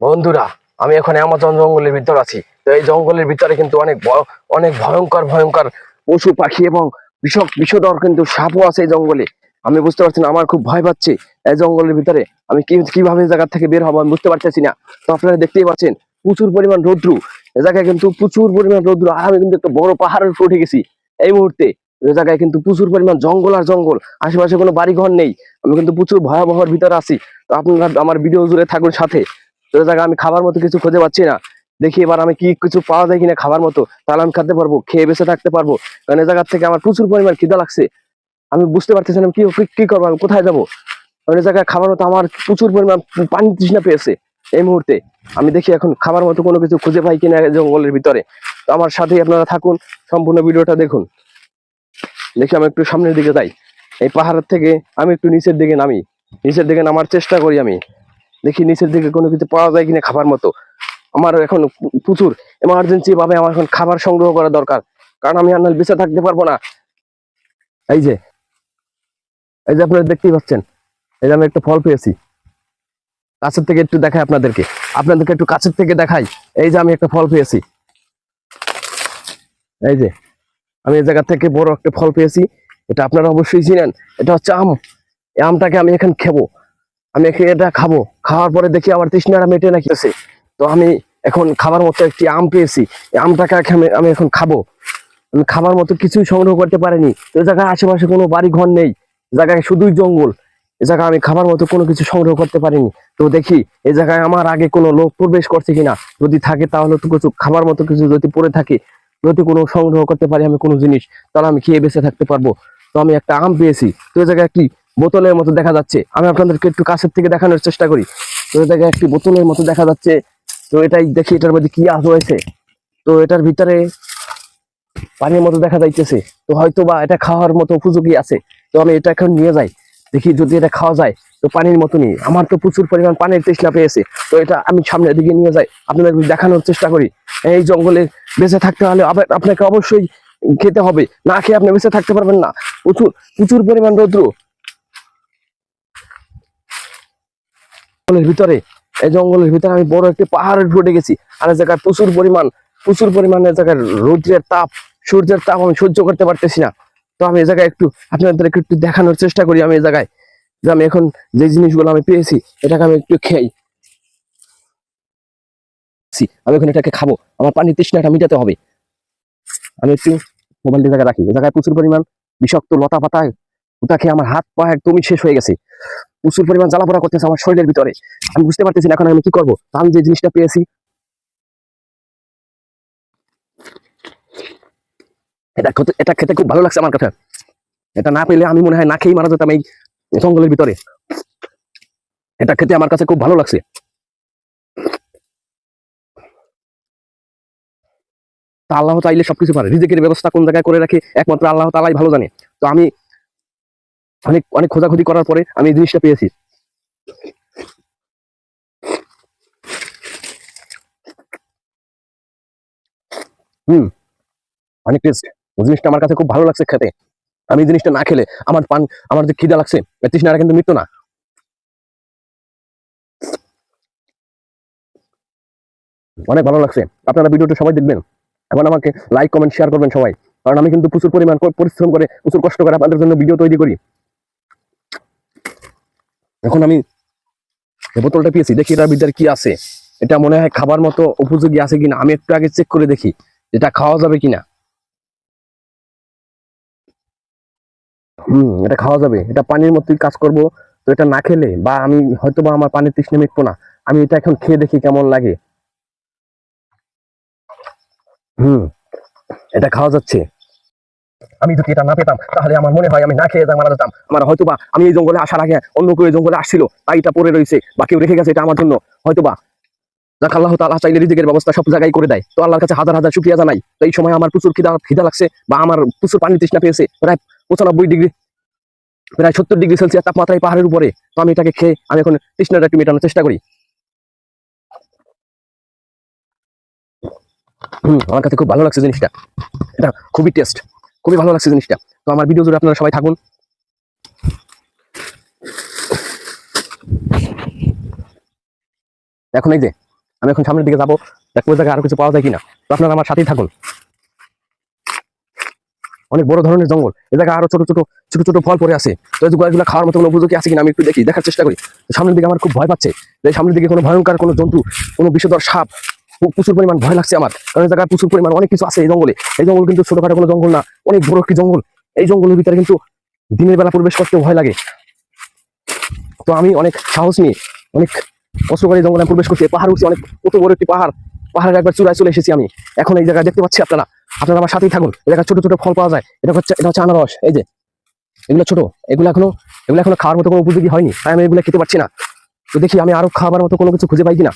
বন্ধুরা, আমি এখন অ্যামাজন জঙ্গলের ভিতর আছি। তো এই জঙ্গলের ভিতরে কিন্তু অনেক অনেক ভয়ঙ্কর ভয়ঙ্কর পশু, পাখি এবং বিষক বিষধর কিন্তু সাপও আছে এই জঙ্গলে। আমি বুঝতে পারছি না, আমার খুব ভয় পাচ্ছে এই জঙ্গলের ভিতরে। আমি কীভাবে জায়গা থেকে বের হব আমি বুঝতে পারতেছি না। তো আপনারা দেখতেই পাচ্ছেন, প্রচুর পরিমাণ রৌদ্রু। এ জায়গায় কিন্তু প্রচুর পরিমাণ রৌদ্র। আর আমি কিন্তু একটা বড় পাহাড়ের উপর উঠে গেছি এই মুহূর্তে। এ জায়গায় কিন্তু প্রচুর পরিমাণ জঙ্গল আর জঙ্গল। আশেপাশে কোনো বাড়ি ঘর নেই। আমি কিন্তু প্রচুর ভয়াবহর ভিতরে আছি। তো আপনারা আমার ভিডিও জুড়ে থাকুন সাথে। তো এই জায়গায় আমি খাবার মতো কিছু খুঁজে পাচ্ছি না। দেখি এবার আমি কি কিছু পাওয়া যায় কিনা খাবার মতো, তাহলে আমি খেতে পারব, খেয়ে বেঁচে থাকতে পারব। কারণ এই জায়গার থেকে আমার প্রচুর পরিমাণ খিদা লাগছে। আমি বুঝতে পারতেছি না কি, কি- করব, আমি কোথায় যাব? কারণ এই জায়গায় খাবার মতো আমার প্রচুর পরিমাণ পানি তৃষ্ণা পেয়েছে এই মুহূর্তে। আমি দেখি এখন খাবার মতো কোনো কিছু খুঁজে পাই কিনা জঙ্গলের ভিতরে। তো আমার সাথেই আপনারা থাকুন, সম্পূর্ণ ভিডিওটা দেখুন। দেখি আমি একটু সামনের দিকে যাই। এই পাহাড়ের থেকে আমি একটু নিচের দিকে নামি। নিচের দিকে নামার চেষ্টা করি আমি। দেখি নিচের দিকে কোনো কিছু পাওয়া যায় কিনা খাবার মতো। আমার এখন প্রচুর এমার্জেন্সি ভাবে আমার এখন খাবার সংগ্রহ করা দরকার। কারণ আমি নাহলে বেঁচে থাকতে পারব না। এই যে এই যে আপনারা দেখতেই পাচ্ছেন, এই যে আমি একটা ফল পেয়েছি। কাছের থেকে একটু দেখাই আপনাদেরকে। আপনাদেরকে একটু কাছের থেকে দেখাই। এই যে আমি একটা ফল পেয়েছি। এই যে, আমি এই জায়গা থেকে বড় একটা ফল পেয়েছি। এটা আপনারা অবশ্যই চিনেন। এটা হচ্ছে আম। আমটাকে আমি এখন খেবো। আমি এটা খাব। খাওয়ার পরে দেখি আমার তৃষ্ণাটা মেটে নাকি আছে তো আমি এখন খাবার মতো একটি আম পেয়েছি। আমটাকে আমি- এখন খাব। আমি খাবার মতো কিছুই সংগ্রহ করতে পারিনি। তো জায়গায় আশেপাশে কোনো বাড়ি ঘর নেই জায়গায় শুধুই জঙ্গল। এ জায়গায় আমি খাবার মতো কোনো কিছু সংগ্রহ করতে পারিনি। তো দেখি, এ জায়গায় আমার আগে কোনো লোক প্রবেশ করছে কিনা? যদি থাকে তাহলে তো কিছু খাবার মতো কিছু যদি পড়ে থাকে, যদি কোনো সংগ্রহ করতে পারি আমি কোনো জিনিস, তাহলে আমি খেয়ে বেঁচে থাকতে পারব। তো আমি একটা আম পেয়েছি। তো এই জায়গায় একটি বোতলের মতো দেখা যাচ্ছে। আমি আপনাদেরকে একটু কাছের থেকে দেখানোর চেষ্টা করি। তো এটাকে একটি বোতলের মতো দেখা যাচ্ছে। তো এটাই দেখি এটার মধ্যে কি আজ হয়েছে তো এটার ভিতরে পানির মতো দেখা যাইতেছে। তো হয়তো বা এটা খাওয়ার মতো উপযোগী আছে। তো আমি এটা এখন নিয়ে যাই। দেখি যদি এটা খাওয়া যায়, তো পানির মতনই। আমার তো প্রচুর পরিমাণ পানির তৃষ্ণা পেয়েছে। তো এটা আমি সামনের দিকে নিয়ে যাই। আপনাদের দেখানোর চেষ্টা করি। এই জঙ্গলে বেঁচে থাকতে হলে আবার আপনাকে অবশ্যই খেতে হবে। না খেয়ে আপনি বেঁচে থাকতে পারবেন না। প্রচুর প্রচুর পরিমাণ রৌদ্র। জঙ্গলের ভিতরে, এই জঙ্গলের ভিতরে আমি বড় একটি পাহাড়ের উপরে গেছি। আর জায়গায় প্রচুর পরিমাণ, প্রচুর পরিমাণে জায়গায় রৌদ্রের তাপ, সূর্যের তাপ আমি সহ্য করতে পারতেছি না। তো আমি এই জায়গায় একটু, আপনাদেরকে একটু দেখানোর চেষ্টা করি আমি এই জায়গায়, যে আমি এখন যে জিনিসগুলো আমি পেয়েছি, এটাকে আমি একটু খেই আমি এখন এটাকে খাব। আমার পানির তৃষ্ণাটা মিটাতে হবে। আমি একটু মোবাইলটি জায়গায় রাখি। এই জায়গায় প্রচুর পরিমাণ বিষাক্ত লতা পাতা ওটা খেয়ে আমার হাত পা একদমই শেষ হয়ে গেছে। প্রচুর পরিমাণ জ্বালা পোড়া করতেছে আমার শরীরের ভিতরে। আমি বুঝতে পারতেছি এখন আমি কি করব। আমি যে জিনিসটা পেয়েছি, এটা এটা খেতে খুব ভালো লাগছে আমার কাছে। এটা না পেলে আমি মনে হয় না খেয়েই মারা যেতাম এই জঙ্গলের ভিতরে। এটা খেতে আমার কাছে খুব ভালো লাগছে। তা আল্লাহ চাইলে সবকিছু পারে। রিজেকের ব্যবস্থা কোন জায়গায় করে রাখে, একমাত্র আল্লাহ তালাই ভালো জানে। তো আমি অনেক অনেক খোঁজাখুঁজি করার পরে আমি এই জিনিসটা পেয়েছি। হুম, অনেক টেস্ট জিনিসটা আমার কাছে খুব ভালো লাগছে খেতে। আমি জিনিসটা না খেলে আমার পান, আমার যে খিদা লাগছে এই তৃষ্ণাটা কিন্তু মৃত্যু না। অনেক ভালো লাগছে। আপনারা ভিডিওটা সবাই দেখবেন। এখন আমাকে লাইক কমেন্ট শেয়ার করবেন সবাই। কারণ আমি কিন্তু প্রচুর পরিমাণ পরিশ্রম করে, প্রচুর কষ্ট করে আপনাদের জন্য ভিডিও তৈরি করি। এখন আমি বোতলটা পেয়েছি, দেখি এটার ভিতরে কি আছে। এটা মনে হয় খাবার মতো উপযোগী আছে কিনা, আমি একটু আগে চেক করে দেখি এটা খাওয়া যাবে কিনা। হুম, এটা খাওয়া যাবে। এটা পানির মতোই কাজ করব, তো এটা না খেলে বা আমি হয়তো বা আমার পানির তৃষ্ণা মিটবো না, আমি এটা এখন খেয়ে দেখি কেমন লাগে। হুম, এটা খাওয়া যাচ্ছে। আমি যদি এটা না পেতাম, তাহলে আমার মনে হয় আমি না খেয়ে মারা যেতাম। আমার হয়তো বা আমি এই জঙ্গলে আসার আগে অন্য কেউ জঙ্গলে আসছিল, তাই এটা পড়ে রয়েছে বা কেউ রেখে গেছে এটা আমার জন্য। হয়তো বা যাক, আল্লাহ তাআলা চাইলে রিজিকের ব্যবস্থা সব জায়গায় করে দেয়। তো আল্লাহর কাছে হাজার হাজার শুকরিয়া জানাই। তো এই সময় আমার প্রচুর খিদা খিদা লাগছে বা আমার প্রচুর পানি তৃষ্ণা পেয়েছে, প্রায় পঁচানব্বই ডিগ্রি, প্রায় সত্তর ডিগ্রি সেলসিয়াস তাপমাত্রায় পাহাড়ের উপরে। তো আমি এটাকে খেয়ে আমি এখন তৃষ্ণাটা একটু মেটানোর চেষ্টা করি। হুম, আমার কাছে খুব ভালো লাগছে জিনিসটা। এটা খুবই টেস্ট খুবই ভালো লাগছে জিনিসটা। তো আমার ভিডিও জুড়ে আপনারা সবাই থাকুন। এখন এই যে, আমি এখন সামনের দিকে যাব দেখব জায়গায় আরও কিছু পাওয়া যায় কিনা। তো আপনারা আমার সাথেই থাকুন। অনেক বড় ধরনের জঙ্গল। এ জায়গায় আরও ছোট ছোট ছোট ছোট ফল পড়ে আছে। তো এই এগুলো খাওয়ার মতো কোনো উপযোগী আছে কিনা আমি একটু দেখি, দেখার চেষ্টা করি। সামনের দিকে আমার খুব ভয় পাচ্ছে। সামনের দিকে কোনো ভয়ঙ্কর কোনো জন্তু, কোনো বিষধর সাপ প্রচুর পরিমাণ ভয় লাগছে আমার। কারণ এই জায়গায় প্রচুর পরিমাণ অনেক কিছু আছে এই জঙ্গলে। এই জঙ্গল কিন্তু ছোটখাটো কোনো জঙ্গল না, অনেক বড় একটি জঙ্গল। এই জঙ্গলের ভিতরে কিন্তু দিনের বেলা প্রবেশ করতে ভয় লাগে। তো আমি অনেক সাহস নিয়ে, অনেক কষ্ট করে জঙ্গলে প্রবেশ করছি। পাহাড় উঠছি, অনেক কত বড় একটি পাহাড়। পাহাড়ের একবার চূড়ায় চলে এসেছি আমি। এখন এই জায়গায় দেখতে পাচ্ছি আপনারা। আপনারা আমার সাথেই থাকুন। জায়গায় ছোট ছোট ফল পাওয়া যায়। এটা হচ্ছে এটা হচ্ছে আনারস। এই যে, এগুলো ছোট। এগুলো এখনও এগুলো এখনও খাওয়ার মতো কোনো উপযোগী হয়নি। তাই আমি এগুলো খেতে পারছি না। তো দেখি আমি আরও খাবার মতো কোনো কিছু খুঁজে পাই কিনা।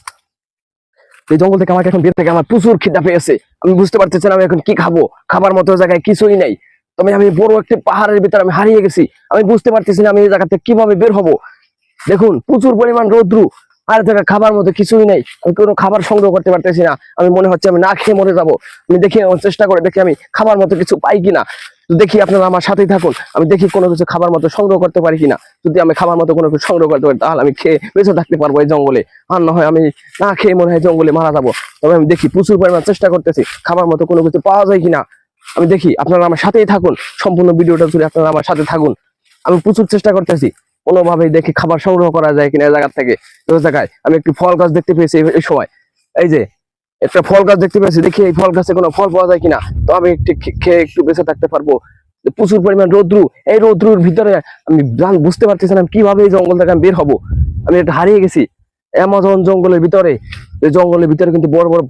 এই জঙ্গল থেকে আমাকে এখন বের থেকে আমার প্রচুর খিদা পেয়েছে। আমি বুঝতে পারতেছি না আমি এখন কি খাব। খাবার মতো জায়গায় কিছুই নেই। তবে আমি বড় একটি পাহাড়ের ভিতরে আমি হারিয়ে গেছি। আমি বুঝতে পারতেছি না আমি এই জায়গা থেকে কীভাবে বের হব। দেখুন, প্রচুর পরিমাণ রৌদ্রু। আর জায়গায় খাবার মতো কিছুই নেই। আমি কোনো খাবার সংগ্রহ করতে পারতেছি না। আমি মনে হচ্ছে আমি না খেয়ে মরে যাব। আমি দেখি চেষ্টা করে দেখি আমি খাবার মতো কিছু পাই কিনা। তো দেখি আপনারা আমার সাথেই থাকুন। আমি দেখি কোনো কিছু খাবার মতো সংগ্রহ করতে পারি কিনা। যদি আমি খাবার মতো কোনো কিছু সংগ্রহ করতে পারি, তাহলে আমি খেয়ে বেঁচে থাকতে পারব এই জঙ্গলে। আর না হয় আমি না খেয়ে মনে হয় জঙ্গলে মারা যাব। তবে আমি দেখি প্রচুর পরিমাণ চেষ্টা করতেছি, খাবার মতো কোনো কিছু পাওয়া যায় কিনা। আমি দেখি আপনারা আমার সাথেই থাকুন। সম্পূর্ণ ভিডিওটা জুড়ে আপনারা আমার সাথে থাকুন। আমি প্রচুর চেষ্টা করতেছি, কোনোভাবেই দেখি খাবার সংগ্রহ করা যায় কিনা এই জায়গা থেকে। জায়গায় আমি একটি ফল গাছ দেখতে পেয়েছি এই সময়। এই যে একটা ফল গাছ দেখতে পেয়েছি, দেখি এই ফল গাছে কোনো ফল পাওয়া যায় কিনা। তো আমি একটু খেয়ে একটু বেঁচে থাকতে পারব। প্রচুর পরিমাণ রৌদ্রু, এই রৌদ্রুর ভিতরে আমি বুঝতে পারতেছি না কীভাবে এই জঙ্গল থেকে আমি বের হব। আমি একটা হারিয়ে গেছি। অ্যামাজন জঙ্গলের ভিতরে, এই জঙ্গলের ভিতরে কিন্তু বড় বড়